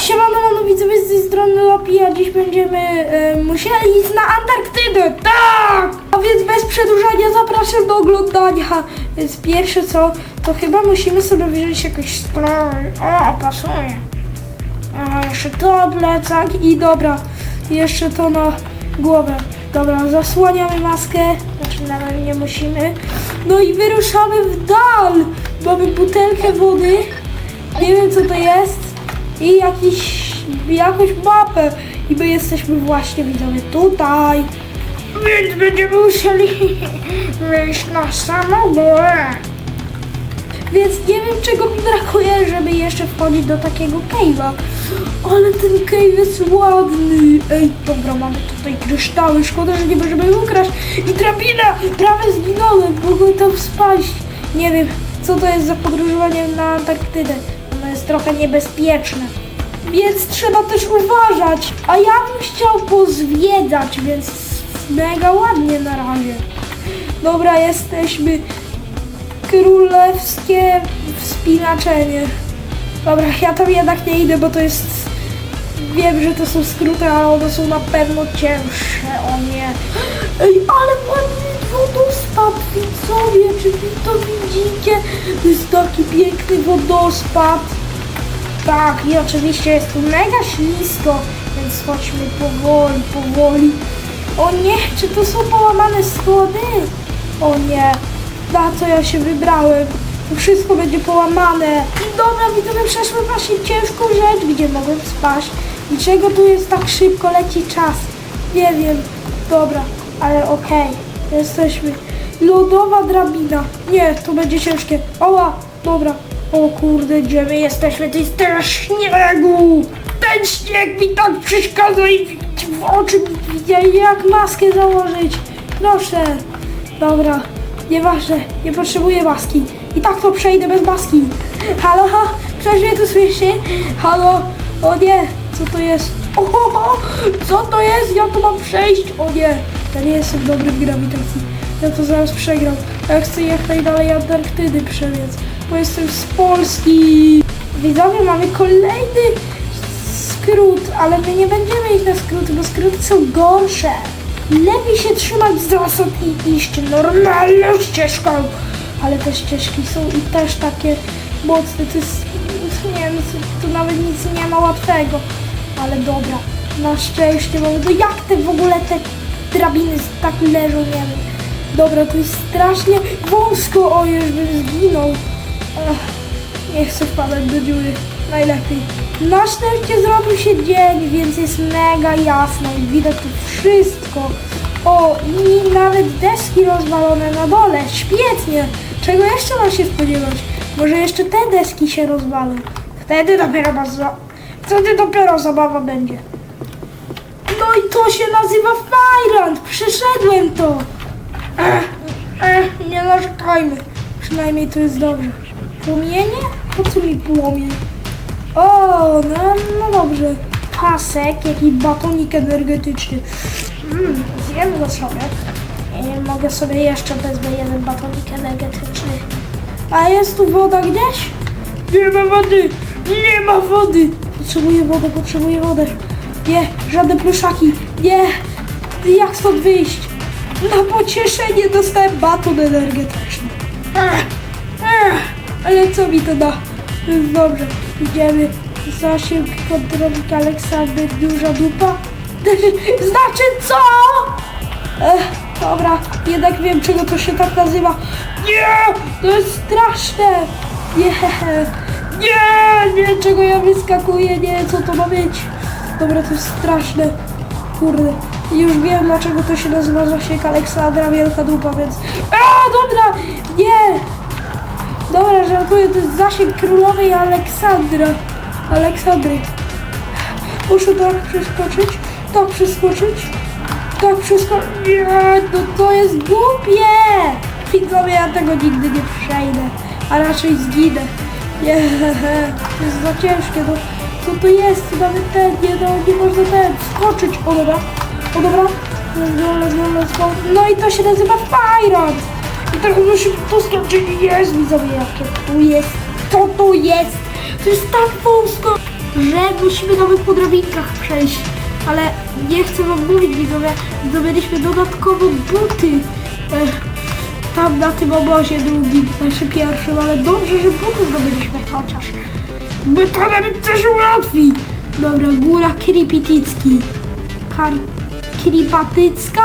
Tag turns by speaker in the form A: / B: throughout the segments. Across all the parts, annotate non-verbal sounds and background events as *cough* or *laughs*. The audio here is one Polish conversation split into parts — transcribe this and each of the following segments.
A: Siemano, no widzowie z tej strony Lopi, a dziś będziemy e, musieli iść na Antarktydę, tak! A więc bez przedłużania zapraszam do oglądania. Więc pierwsze co, to chyba musimy sobie wziąć jakoś strój. O, pasuje. A, jeszcze to plecak i dobra, jeszcze to na głowę. Dobra, zasłaniamy maskę, znaczy nawet nie musimy. No i wyruszamy w dal. Mamy butelkę wody, nie wiem co to jest i jakiś, jakąś mapę. I my jesteśmy właśnie widzowie tutaj. Więc będziemy musieli *laughs* wyjść na górę. Więc nie wiem czego mi brakuje, żeby jeszcze wchodzić do takiego cave'a. Ale ten cave jest ładny. Ej, dobra, mamy tutaj kryształy. Szkoda, że nie możemy ukraść. I drabina! Prawie zginąłem. Mogłem tam spaść. Nie wiem, co to jest za podróżowanie na Antarktydę. Jest trochę niebezpieczne. Więc trzeba też uważać. A ja bym chciał pozwiedzać, więc mega ładnie na razie. Dobra, jesteśmy królewskie wspinaczenie. Dobra, ja tam jednak nie idę, bo to jest... Wiem, że to są skróty, ale one są na pewno cięższe, o nie. Ej, ale ładny wodospad, widzowie, czy to widzicie? To jest taki piękny wodospad. Tak, i oczywiście jest tu mega ślisko, więc chodźmy powoli, powoli. O nie, czy to są połamane schody? O nie, na co ja się wybrałem? To wszystko będzie połamane. I dobra, widzowie, przeszły właśnie ciężką rzecz, gdzie mogłem spaść. I czego tu jest tak szybko, leci czas? Nie wiem. Dobra, ale okej, jesteśmy. Lodowa drabina. Nie, to będzie ciężkie. Oła, dobra. O kurde, gdzie my jesteśmy? To jest teraz śniegu. Ten śnieg mi tak przeszkadza i w oczy jak maskę założyć. Proszę. Dobra, nieważne, nie potrzebuję maski. I tak to przejdę bez maski. Halo, ha? Ktoś mnie tu słyszy? Halo? O nie, co to jest? *laughs* O, ho, ho, co to jest? Ja tu mam przejść? O nie, ja nie jestem dobry w grawitacji. Ja to zaraz przegram. Ja chcę jak najdalej Antarktydy przebiec, bo jestem z Polski. Widzowie, mamy kolejny skrót, ale my nie będziemy iść na skróty, bo skróty są gorsze. Lepiej się trzymać zasad i iść normalną ścieżką. Ale te ścieżki są i też takie mocne. To jest, nie wiem, tu nawet nic nie ma łatwego. Ale dobra, na szczęście mamy. No jak te w ogóle te drabiny tak leżą, nie wiem. Dobra, to jest strasznie wąsko. O, już bym zginął. Ech. Nie chcę wpadać do dziury. Najlepiej. Na szczęście zrobił się dzień, więc jest mega jasno i widać tu wszystko. O, i nawet deski rozwalone na dole. Świetnie. Czego jeszcze ma się spodziewać? Może jeszcze te deski się rozwalą. Wtedy dopiero, za... Wtedy dopiero zabawa będzie. No i to się nazywa Fajrand. Przeszedłem to. Ech, ech, nie narzekajmy. Przynajmniej to jest dobrze. Płomienie? Po co mi płomień? O, no, no dobrze. Pasek, jakiś batonik energetyczny. Mm, zjem go sobie. I mogę sobie jeszcze wezmę jeden batonik energetyczny. A jest tu woda gdzieś? Nie ma wody! Nie ma wody! Potrzebuję wodę, potrzebuję wodę. Nie, żadne pluszaki. Nie! Jak stąd wyjść? Na pocieszenie dostałem baton energetyczny. Ale co mi to da? Jest dobrze. Idziemy. Zasięg kontrolnik Aleksander, duża dupa. *laughs* Znaczy co? Ech, dobra, jednak wiem czego to się tak nazywa. Nie! To jest straszne! Nie! *laughs* Nie! Nie! Czego ja wyskakuję? Nie! Co to ma być? Dobra, to jest straszne. Kurde. Już wiem dlaczego to się nazywa zasięg Aleksandra Wielka Dupa, więc... A, dobra! Nie! Dobra, żartuję, to jest zasięg królowej Aleksandra. Aleksandry. Muszę tak przeskoczyć, tak przeskoczyć, tak przeskoczyć. Nie, no to jest głupie! Widzowie, ja tego nigdy nie przejdę, a raczej zginę. Nie, *laughs* to jest za ciężkie, no. Co to jest? Nawet ten, nie, no, nie można ten, skoczyć. O dobra, o dobra. No i to się nazywa Fajrant. I teraz musimy to skoczyć. Jest, widzowie, jakie tu jest. Co tu jest? To jest tak wąsko. że musimy nawet po drabinkach przejść. Ale nie chcę wam mówić, widzowie, zdobyliśmy dodatkowo buty. Ech, tam na tym obozie drugim, znaczy pierwszym, ale dobrze, że buty zdobyliśmy chociaż. To nam coś ułatwi. Dobra, góra Kripiticki. Kar... Kripatycka?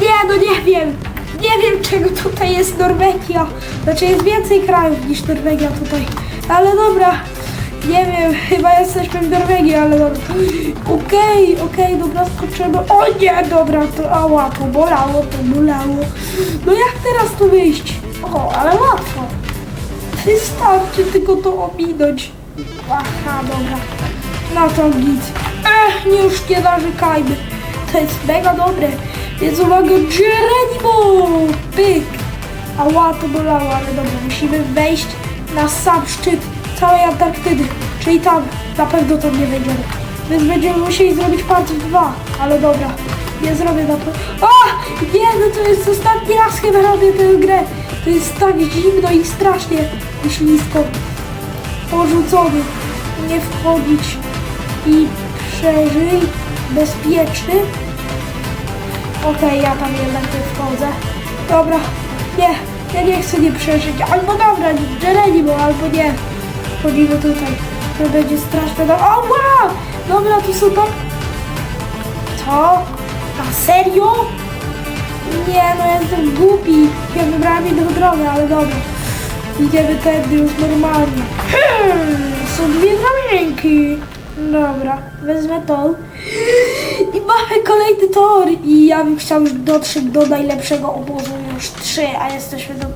A: Nie, no nie wiem. Nie wiem, czego tutaj jest Norwegia. Znaczy jest więcej krajów niż Norwegia tutaj. Ale dobra. Nie wiem, chyba jesteśmy w Norwegii, ale dobra. Okej, okej, dobra, skoczymy. O nie, dobra, to ała, to bolało, to bolało. No jak teraz tu wyjść? O, ale łatwo. Wystarczy tylko to ominąć. Aha, dobra. No to git. Ech, nie już nie narzekajmy. To jest mega dobre. Więc uwaga, Geronimo! Pyk! Ała, to bolało, ale dobra, musimy wejść na sam szczyt całej Antarktydy. Czyli tam, na pewno tam nie wejdziemy. Więc będziemy musieli zrobić part 2, ale dobra. Nie zrobię na pewno. A! Nie, no to jest ostatni raz chyba robię tę grę. To jest tak zimno i strasznie ślisko porzucony, nie wchodzić i przeżyj, bezpieczny. Okej, ja tam jednak nie wchodzę. Dobra, nie, ja nie chcę nie przeżyć. Albo dobra, Geronimo, albo nie. Wchodzimy tutaj. To będzie straszne. No, o, wow! Dobra, tu są. Co? Na serio? Nie, no ja jestem głupi. Ja wybrałem inną drogę, ale dobra. Idziemy tędy już normalnie. Dobra, wezmę tą. I mamy kolejny tor. I ja bym chciał już dotrzeć do najlepszego obozu już trzy, a jesteśmy do...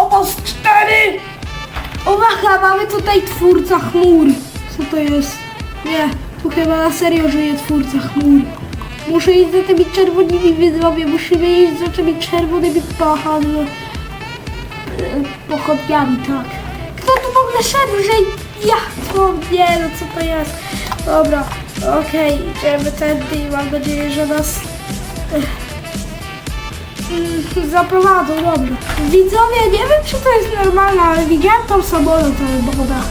A: Obóz cztery! Uwaga, mamy tutaj twórca chmur. Co to jest? Nie, tu chyba na serio żyje twórca chmur. Muszę iść za tymi czerwonymi widzowie, musimy iść za tymi czerwonymi pachami pochodniami, tak. Kto tu w ogóle szedł, że ja to nie, no co to jest? Dobra, okej, idziemy tędy i mam nadzieję, że nas mm, *laughs* zaprowadzą, dobrze. Widzowie, nie wiem czy to jest normalne, ale widziałem tam samolot, ale woda.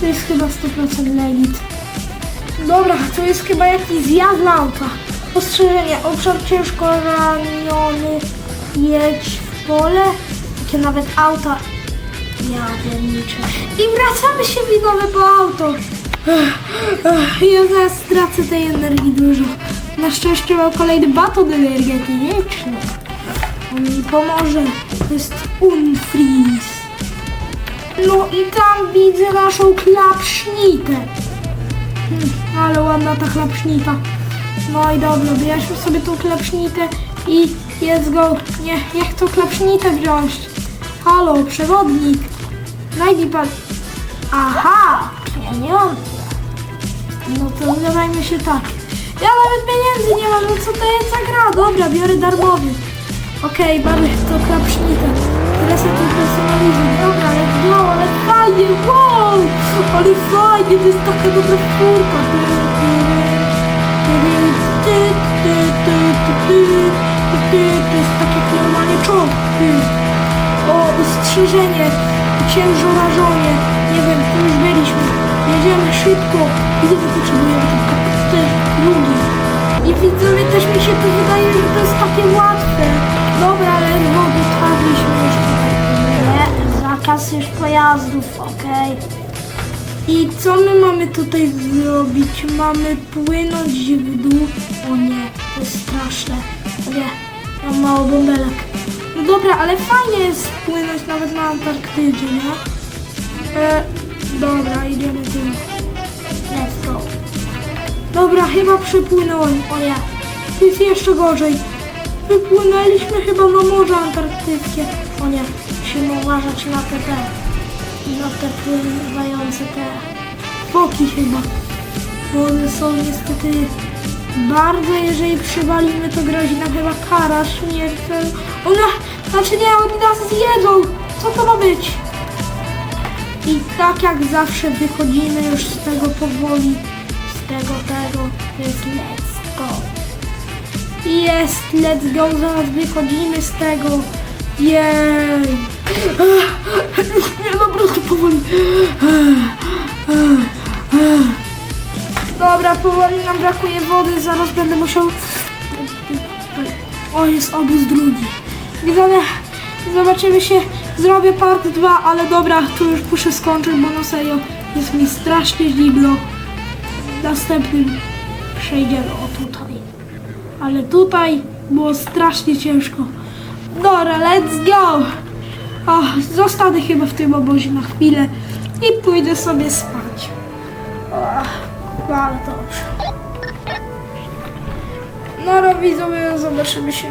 A: To jest chyba 100% legit. Dobra, to jest chyba jakiś zjazd na auta. Ostrzeżenie, obszar ciężko raniony, jedź w pole, gdzie nawet auta I wracamy się widzowie po auto. Ja zaraz stracę tej energii dużo. Na szczęście mam kolejny baton energetyczny. On mi pomoże. To jest Unfreeze. No i tam widzę naszą klapsznitę. Hmm, ale ładna ta chlapsznita. No i dobra, bierzmy sobie tą klapsznitę i let's go. Nie, jak tą klapsznitę wziąć? Halo, przewodnik. Daj mi pan... Aha, pieniądze. No to zadajmy się tak. Ja nawet pieniędzy nie mam, no co to jest za gra? Dobra, biorę darmowy. Okej, mamy tą klapsznitę. Teraz ja to personalizuję. Dobra, let's go, ale fajnie, wow! Ale fajnie, to jest taka dobra furka. To jest tak jak normalnie czołg. O, ostrzeżenie, ciężorażonie. Nie wiem, już byliśmy. Jedziemy szybko. Nie potrzebujemy tylko też drugi. I widzowie też mi się to wydaje, że to jest takie łatwe. Dobra, ale wody wpadliśmy jeszcze. Nie, zakaz już pojazdów, okej. I co my mamy tutaj zrobić? Mamy płynąć w dół. O nie, to jest straszne. Nie, mam mało bąbelek. No dobra, ale fajnie jest płynąć nawet na Antarktydzie, nie? E, dobra, idziemy tym. Let's go. Dobra, chyba przepłynąłem. O to jest jeszcze gorzej. Wypłynęliśmy chyba na Morze Antarktyckie. O nie, musimy uważać na te te. Na te pływające te foki chyba. Bo one są niestety bardzo, jeżeli przywalimy, to grozi nam chyba kara śmiertelna. One, znaczy nie, oni nas zjedzą. Co to ma być? I tak jak zawsze wychodzimy już z tego powoli, z tego, tego, jest let's go. Jest, let's go, zaraz wychodzimy z tego. Jej. Już mnie po prostu powoli. Dobra, powoli nam brakuje wody, zaraz będę musiał... O, jest obóz drugi. Widzowie, zobaczymy się, zrobię part 2, ale dobra, tu już muszę skończyć, bo no serio, jest mi strasznie zimno. Następnym przejdziemy o tutaj. Ale tutaj było strasznie ciężko. Dobra, let's go! O, zostanę chyba w tym obozie na chwilę i pójdę sobie spać. O, no ale dobrze. No, no widzowie, zobaczymy się